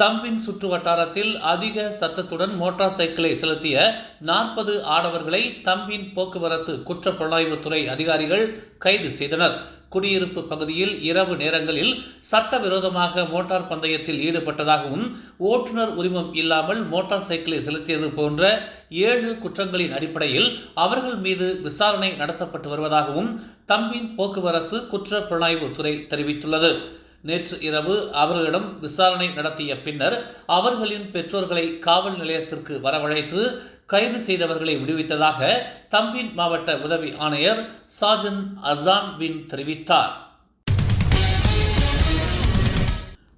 தம்பின் சுற்று வட்டாரத்தில் அதிக சத்தத்துடன் மோட்டார் சைக்கிளை செலுத்திய நாற்பது ஆடவர்களை தம்பின் போக்குவரத்து குற்றப்புலனாய்வுத்துறை அதிகாரிகள் கைது செய்தனர். குடியிருப்பு பகுதியில் இரவு நேரங்களில் சட்டவிரோதமாக மோட்டார் பந்தயத்தில் ஈடுபட்டதாகவும் ஓட்டுநர் உரிமம் இல்லாமல் மோட்டார் சைக்கிளை செலுத்தியது போன்ற ஏழு குற்றங்களின் அடிப்படையில் அவர்கள் மீது விசாரணை நடத்தப்பட்டு வருவதாகவும் தம்பின் போக்குவரத்து குற்ற புலனாய்வுத்துறை தெரிவித்துள்ளது. நேற்று இரவு அவர்களிடம் விசாரணை நடத்திய பின்னர் அவர்களின் பெற்றோர்களை காவல் நிலையத்திற்கு வரவழைத்து கைது செய்தவர்களை விடுவித்ததாக தம்பின் மாவட்ட உதவி ஆணையர் சாஜன் அசான் பின் தெரிவித்தார்.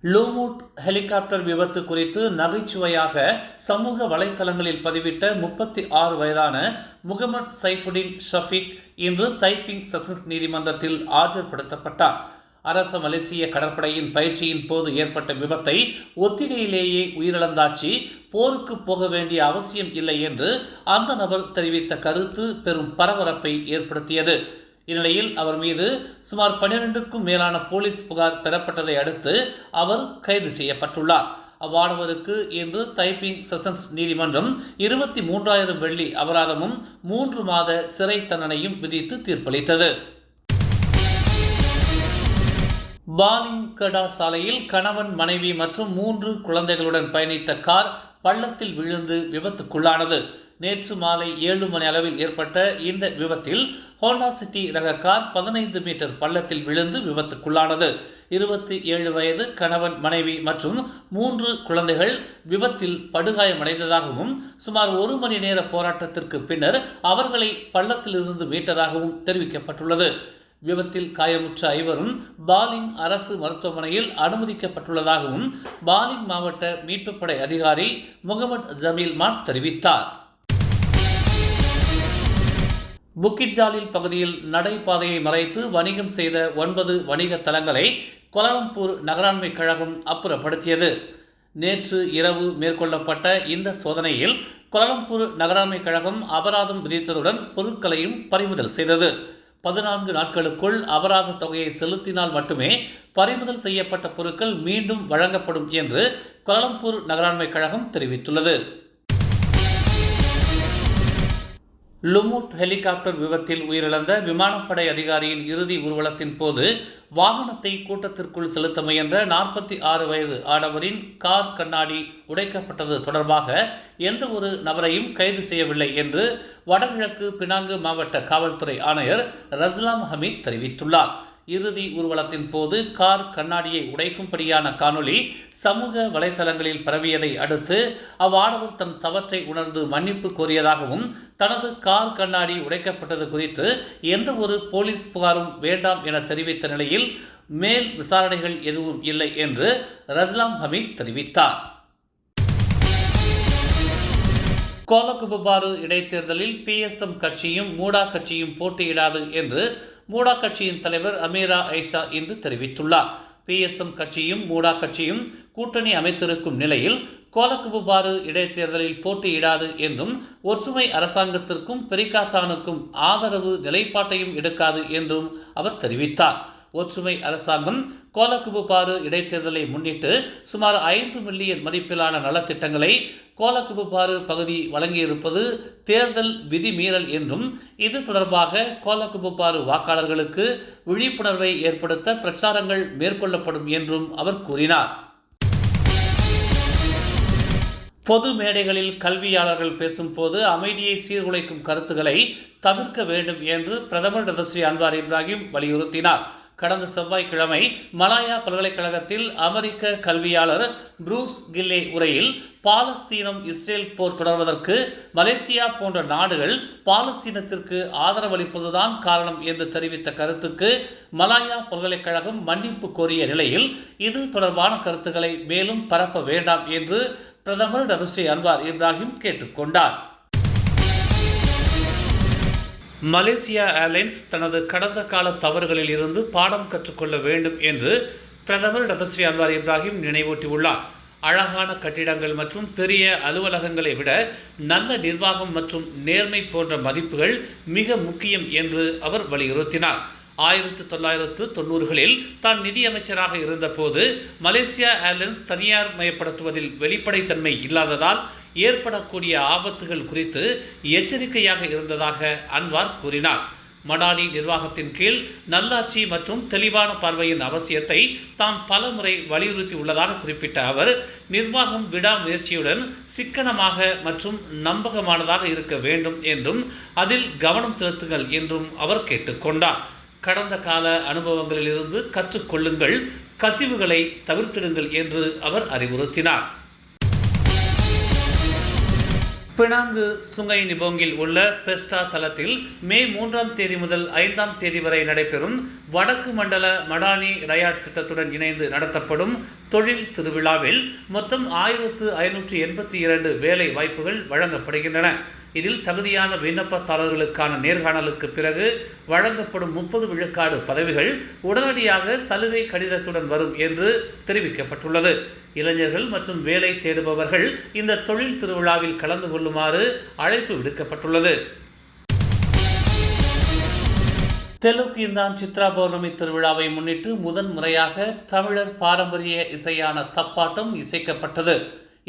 லூமூட் ஹெலிகாப்டர் விபத்து குறித்து நகைச்சுவையாக சமூக வலைத்தளங்களில் பதிவிட்ட முப்பத்தி ஆறு வயதான முகமது சைஃபுடின் ஷஃபீக் இன்று தைப்பிங் செஷன்ஸ் நீதிமன்றத்தில் ஆஜர்படுத்தப்பட்டார். அரச மலேசிய கடற்படையின் பயிற்சியின் போது ஏற்பட்ட விபத்தை ஒத்திகையிலேயே உயிரிழந்தாச்சு. போருக்கு போக வேண்டிய அவசியம் இல்லை என்று அந்த நபர் தெரிவித்த கருத்து பெரும் பரபரப்பை ஏற்படுத்தியது. இந்நிலையில் அவர் மீது சுமார் பன்னிரெண்டுக்கும் மேலான போலீஸ் புகார் பெறப்பட்டதை அடுத்து அவர் கைது செய்யப்பட்டுள்ளார். அவ்வாடவருக்கு இன்று தைப்பிங் செஷன்ஸ் நீதிமன்றம் இருபத்தி மூன்றாயிரம் வெள்ளி அபராதமும் மூன்று மாத சிறை தண்டனையும் விதித்து தீர்ப்பளித்தது. பாலிங்கடா சாலையில் கணவன் மனைவி மற்றும் மூன்று குழந்தைகளுடன் பயணித்த கார் பள்ளத்தில் விழுந்து விபத்துக்குள்ளானது. நேற்று மாலை ஏழு மணி அளவில் ஏற்பட்ட இந்த விபத்தில் ஹோண்டா சிட்டி ரக கார் பதினைந்து மீட்டர் பள்ளத்தில் விழுந்து விபத்துக்குள்ளானது. இருபத்தி ஏழு வயது கணவன் மனைவி மற்றும் மூன்று குழந்தைகள் விபத்தில் படுகாயமடைந்ததாகவும் சுமார் ஒரு மணி நேர போராட்டத்திற்கு பின்னர் அவர்களை பள்ளத்திலிருந்து மீட்டதாகவும் தெரிவிக்கப்பட்டுள்ளது. விபத்தில் காயமுற்ற ஐவரும் பாலிங் அரசு மருத்துவமனையில் அனுமதிக்கப்பட்டுள்ளதாகவும் பாலிங் மாவட்ட மீட்புப் படை அதிகாரி முகமது ஜமீல் மாட் தெரிவித்தார். புக்கிட்ஜாலில் பகுதியில் நடைபாதையை மறைத்து வணிகம் செய்த ஒன்பது வணிக தலங்களை கோலாலம்பூர் நகராண்மை கழகம் அப்புறப்படுத்தியது. நேற்று இரவு மேற்கொள்ளப்பட்ட இந்த சோதனையில் கோலாலம்பூர் நகராண்மை கழகம் அபராதம் விதித்ததுடன் பொருட்களையும் பறிமுதல் செய்தது. பதினான்கு நாட்களுக்குள் அபராத தொகையை செலுத்தினால் மட்டுமே பறிமுதல் செய்யப்பட்ட பொருட்கள் மீண்டும் வழங்கப்படும் என்று கோலாலம்பூர் நகராண்மை கழகம் தெரிவித்துள்ளது. லுமுட் ஹெலிகாப்டர் விபத்தில் உயிரிழந்த விமானப்படை அதிகாரியின் இறுதி ஊர்வலத்தின் போது வாகனத்தை கூட்டத்திற்குள் செலுத்த முயன்ற நாற்பத்தி ஆறு வயது ஆடவரின் கார் கண்ணாடி உடைக்கப்பட்டது தொடர்பாக எந்த ஒரு நபரையும் கைது செய்யவில்லை என்று வடகிழக்கு பினாங்கு மாவட்ட காவல்துறை ஆணையர் ரஸ்லாம் ஹமீத் தெரிவித்துள்ளார். இறுதி ஊர்வலத்தின் போது கார் கண்ணாடியை உடைக்கும்படியான காணொளி சமூக வலைதளங்களில் பரவியதை அடுத்து அவ்வாடவர் தன் தவற்றை உணர்ந்து மன்னிப்பு கோரியதாகவும் தனது கார் கண்ணாடி உடைக்கப்பட்டது குறித்து எந்த ஒரு போலீஸ் புகாரும் வேண்டாம் என தெரிவித்த நிலையில் மேல் விசாரணைகள் எதுவும் இல்லை என்று ரஸ்லாம் ஹமீத் தெரிவித்தார். கோலகுபாறு இடைத்தேர்தலில் பிஎஸ்எம் கட்சியும் மூடா கட்சியும் போட்டியிடாது என்று மூடா கட்சியின் தலைவர் அமீரா ஐஷா இன்று தெரிவித்துள்ளார். பிஎஸ்எம் கட்சியும் மூடா கட்சியும் கூட்டணி அமைத்திருக்கும் நிலையில் கோலக்குபாறு இடைத்தேர்தலில் போட்டியிடாது என்றும் ஒற்றுமை அரசாங்கத்திற்கும் பெரிகாத்தானுக்கும் ஆதரவு நிலைப்பாட்டையும் எடுக்காது என்றும் அவர் தெரிவித்தார். ஒற்றுமை அரசாங்கம் கோலக்குபுபாறு இடைத்தேர்தலை முன்னிட்டு சுமார் ஐந்து மில்லியன் மதிப்பிலான நலத்திட்டங்களை கோலக்குபுபாறு பகுதி வழங்கியிருப்பது தேர்தல் விதிமீறல் என்றும் இது தொடர்பாக கோலக்குபுபாறு வாக்காளர்களுக்கு விழிப்புணர்வை ஏற்படுத்த பிரச்சாரங்கள் மேற்கொள்ளப்படும் என்றும் அவர் கூறினார். பொது மேடைகளில் கல்வியாளர்கள் பேசும்போது அமைதியை சீர்குலைக்கும் கருத்துக்களை தவிர்க்க வேண்டும் என்று பிரதமர் டதஸ்ரீ அன்வார் இப்ராஹிம் வலியுறுத்தினார். கடந்த செவ்வாய்க்கிழமை மலாயா பல்கலைக்கழகத்தில் அமெரிக்க கல்வியாளர் புரூஸ் கில்லே உரையில் பாலஸ்தீனம் இஸ்ரேல் போர் தொடர்வதற்கு மலேசியா போன்ற நாடுகள் பாலஸ்தீனத்திற்கு ஆதரவளிப்பதுதான் காரணம் என்று தெரிவித்த கருத்துக்கு மலாயா பல்கலைக்கழகம் மன்னிப்பு கோரிய நிலையில் இது தொடர்பான கருத்துக்களை மேலும் பரப்ப வேண்டாம் என்று பிரதமர் டதஸ்ரீ அன்வார் இப்ராஹிம் கேட்டுக்கொண்டார். மலேசியா ஏர்லைன்ஸ் தனது கடந்த கால தவறுகளில் இருந்து பாடம் கற்றுக்கொள்ள வேண்டும் என்று பிரதமர் டதஸ்ரீ அன்வார் இப்ராஹிம் நினைவூட்டியுள்ளார். அழகான கட்டிடங்கள் மற்றும் பெரிய அலுவலகங்களை விட நல்ல நிர்வாகம் மற்றும் நேர்மை போன்ற மதிப்புகள் மிக முக்கியம் என்று அவர் வலியுறுத்தினார். ஆயிரத்து தொள்ளாயிரத்து தொண்ணூறுகளில் தான் நிதியமைச்சராக இருந்தபோது மலேசியா ஏர்லைன்ஸ் தனியார் மயப்படுத்துவதில் வெளிப்படைத்தன்மை இல்லாததால் ஏற்படக்கூடிய ஆபத்துகள் குறித்து எச்சரிக்கையாக இருந்ததாக அன்வார் கூறினார். மடானி நிர்வாகத்தின் கீழ் நல்லாட்சி மற்றும் தெளிவான பார்வையின் அவசியத்தை தாம் பலமுறை வலியுறுத்தி உள்ளதாக குறிப்பிட்ட அவர் நிர்வாகம் விடாமுயற்சியுடன் சிக்கனமாக மற்றும் நம்பகமானதாக இருக்க வேண்டும் என்றும் அதில் கவனம் செலுத்துங்கள் என்றும் அவர் கேட்டுக்கொண்டார் கடந்த கால அனுபவங்களிலிருந்து கற்றுக்கொள்ளுங்கள் கசிவுகளை தவிர்த்திடுங்கள் என்று அவர் அறிவுறுத்தினார். பினாங்கு சுங்கை நிபோங்கில் உள்ள பெஸ்டா தளத்தில் மே மூன்றாம் தேதி முதல் ஐந்தாம் தேதி வரை நடைபெறும் வடக்கு மண்டல மடானி ரயாட் திட்டத்துடன் இணைந்து நடத்தப்படும் தொழில் திருவிழாவில் மொத்தம் ஆயிரத்து ஐநூற்று எண்பத்தி இரண்டு வேலை வாய்ப்புகள் வழங்கப்படுகின்றன. இதில் தகுதியான விண்ணப்பதாரர்களுக்கான நேர்காணலுக்கு பிறகு வழங்கப்படும் முப்பது விழுக்காடு பதவிகள் உடனடியாக சலுகை கடிதத்துடன் வரும் என்று தெரிவிக்கப்பட்டுள்ளது. இளைஞர்கள் மற்றும் வேலை தேடுபவர்கள் இந்த தொழில் திருவிழாவில் கலந்து கொள்ளுமாறு அழைப்பு விடுக்கப்பட்டுள்ளது. தெலுங்கு இந்தான் சித்ரா பௌர்ணமி திருவிழாவை முன்னிட்டு முதன் முறையாக தமிழர் பாரம்பரிய இசையான தப்பாட்டம் இசைக்கப்பட்டது.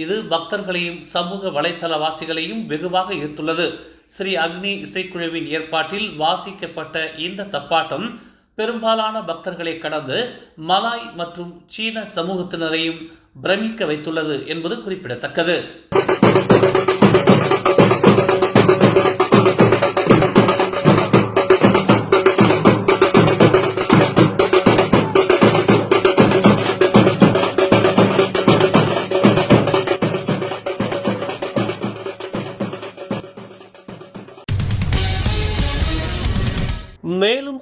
இது பக்தர்களையும் சமூக வலைத்தளவாசிகளையும் வெகுவாக ஈர்த்துள்ளது. ஸ்ரீ அக்னி இசைக்குழுவின் ஏற்பாட்டில் வாசிக்கப்பட்ட இந்த தப்பாட்டம் பெரும்பாலான பக்தர்களை கடந்து மலாய் மற்றும் சீன சமூகத்தினரையும் பிரமிக்க வைத்துள்ளது என்பது குறிப்பிடத்தக்கது.